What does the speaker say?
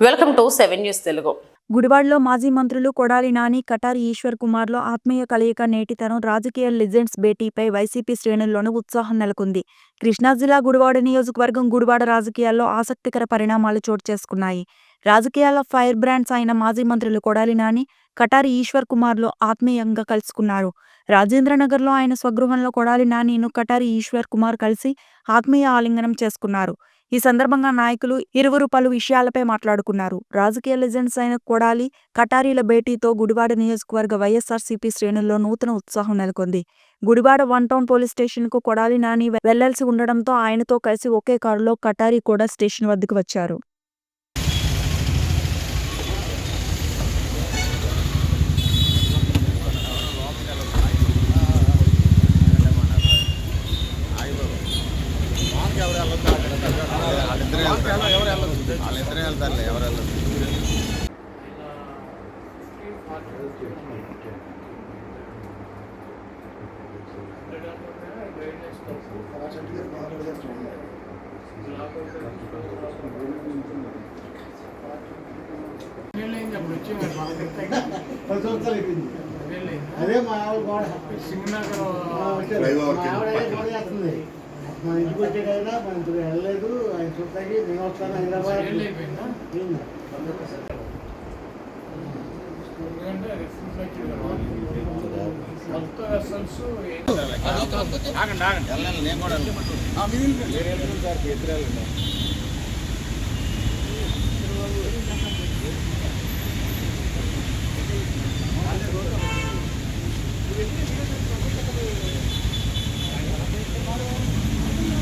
Welcome to seven news Telugu. గుడివాడలో మాజీ మంత్రులు కొడాలి నాని కటారి ఈశ్వర్ కుమార్లో ఆత్మీయ కలయిక నేటితనం రాజకీయ లెజెండ్స్ భేటీపై వైసీపీ శ్రేణుల్లోనూ ఉత్సాహం నెలకొంది. కృష్ణా జిల్లా గుడివాడ నియోజకవర్గం గుడివాడ రాజకీయాల్లో ఆసక్తికర పరిణామాలు చోటు చేసుకున్నాయి. రాజకీయాల ఫైర్ బ్రాండ్స్ అయిన మాజీ మంత్రులు కొడాలి నాని కటారి ఈశ్వర్ కుమార్లో ఆత్మీయంగా కలుసుకున్నారు. రాజేంద్రనగర్లో ఆయన స్వగృహంలో కొడాలి నానిను కటారి ఈశ్వర్ కుమార్ కలిసి ఆత్మీయ ఆలింగనం చేసుకున్నారు. ఈ సందర్భంగా నాయకులు ఇరువురు పలు విషయాలపై మాట్లాడుకున్నారు. రాజకీయ లెజెండ్స్ అయిన కొడాలి కటారీల భేటీతో గుడివాడ నియోజకవర్గ వైఎస్ఆర్సీపీ శ్రేణుల్లో నూతన ఉత్సాహం నెలకొంది. గుడివాడ వన్ టౌన్ పోలీస్ స్టేషన్కు కొడాలి నాని వెళ్ళాల్సి ఉండడంతో ఆయనతో కలిసి ఒకే కారులో కటారి కూడా స్టేషన్ వద్దకు వచ్చారు. వాళ్ళిద్దరే వెళ్తారు వాళ్ళిద్దరే వెళ్తారులే ఎవరు తెలియక పది సంవత్సరాలు అయిపోయింది అదే మా ఆవిడ గోడ సింగనగర్ మా ఆవిడ. గోడ చేస్తుంది మన ఇంటికి వచ్చేటైనా మన ఇంటికి వెళ్ళలేదు. ఆయన చూస్తాకి నేను వస్తాను హైదరాబాద్. ఆగండి ఆగండి. నేను కూడా